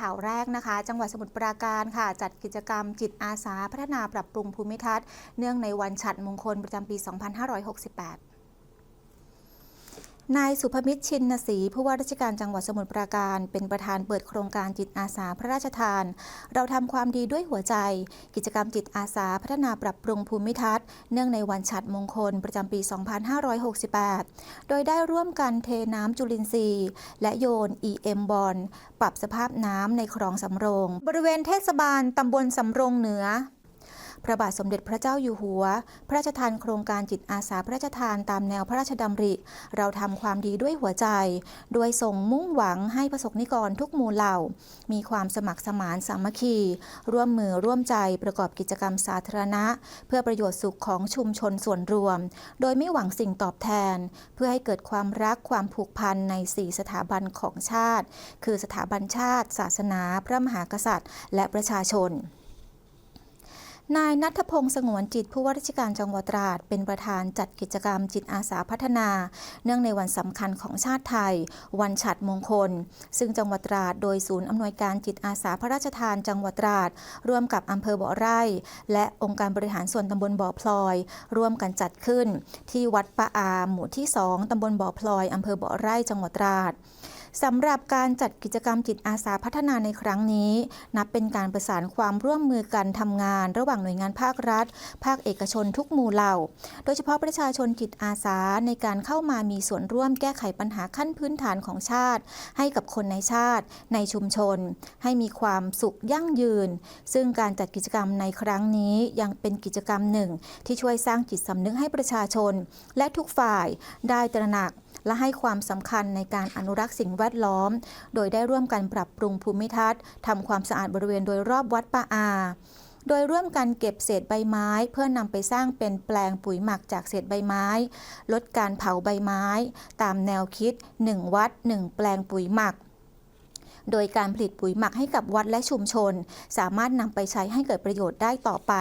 ข่าวแรกนะคะ จังหวัดสมุทรปราการค่ะ จัดกิจกรรมจิตอาสาพัฒนาปรับปรุงภูมิทัศน์ เนื่องในวันฉัตรมงคลประจำปี 2568 นายสุภมิตรชินศรีผู้ว่าราชการจังหวัดสมุทรปราการ เป็นประธานเปิดโครงการจิตอาสาพระราชทาน เราทำความดีด้วยหัวใจ กิจกรรมจิตอาสาพัฒนาปรับปรุงภูมิทัศน์ เนื่องในวันฉัตรมงคลประจำปี 2568 โดยได้ร่วมกันเทน้ำจุลินทรีย์ และโยน EM บอลปรับสภาพน้ำในคลองสำโรง บริเวณเทศบาลตำบลสำโรงเหนือ พระบาทสมเด็จพระเจ้าอยู่หัว พระราชทานโครงการจิตอาสาพระราชทานตามแนวพระราชดำริ เราทำความดีด้วยหัวใจ โดยส่งมุ่งหวังให้ประสบนิกรทุกหมู่เหล่า มีความสมัครสมานสามัคคี ร่วมมือร่วมใจประกอบกิจกรรมสาธารณะ เพื่อประโยชน์สุขของชุมชนส่วนรวม โดยไม่หวังสิ่งตอบแทน เพื่อให้เกิดความรักความผูกพันในสี่สถาบันของชาติ คือสถาบันชาติ ศาสนา พระมหากษัตริย์ และประชาชน นายนัทพงศ์สงวนจิตผู้ว่าราชการจังหวัดตราดเป็นประธานจัดกิจกรรมจิตอาสาพัฒนา เนื่องในวันสำคัญของชาติไทย วันฉัตรมงคล ซึ่งจังหวัดตราดโดยศูนย์อำนวยการจิตอาสาพระราชทานจังหวัดตราดร่วมกับอำเภอบ่อไร่ และองค์การบริหารส่วนตำบลบ่อพลอย ร่วมกันจัดขึ้น ที่วัดปะอาหมู่ที่ 2ตำบลบ่อพลอยอำเภอบ่อไร่จังหวัดตราด สำหรับการจัดกิจกรรมจิตอาสาพัฒนาในครั้งนี้ นับเป็นการประสานความร่วมมือกันทำงาน ระหว่างหน่วยงานภาครัฐ ภาคเอกชนทุกหมู่เหล่า โดยเฉพาะประชาชนจิตอาสาในการเข้ามามีส่วนร่วมแก้ไขปัญหาขั้นพื้นฐานของชาติ ให้กับคนในชาติ ในชุมชน ให้มีความสุขยั่งยืน ซึ่งการจัดกิจกรรมในครั้งนี้ยังเป็นกิจกรรมหนึ่ง ที่ช่วยสร้างจิตสำนึกให้ประชาชน และทุกฝ่ายได้ตระหนัก และให้ความสำคัญในการอนุรักษ์สิ่งแวดล้อม โดยได้ร่วมกันปรับปรุงภูมิทัศน์ทำความสะอาดบริเวณโดยรอบวัดป่าอาโดยร่วมกันเก็บเศษใบไม้ เพื่อนำไปสร้างเป็นแปลงปุ๋ยหมักจากเศษใบไม้ ลดการเผาใบไม้ ตามแนวคิด 1 วัด 1 แปลงปุ๋ยหมัก โดยการผลิตปุ๋ยหมักให้กับวัดและชุมชน สามารถนำไปใช้ให้เกิดประโยชน์ได้ต่อไป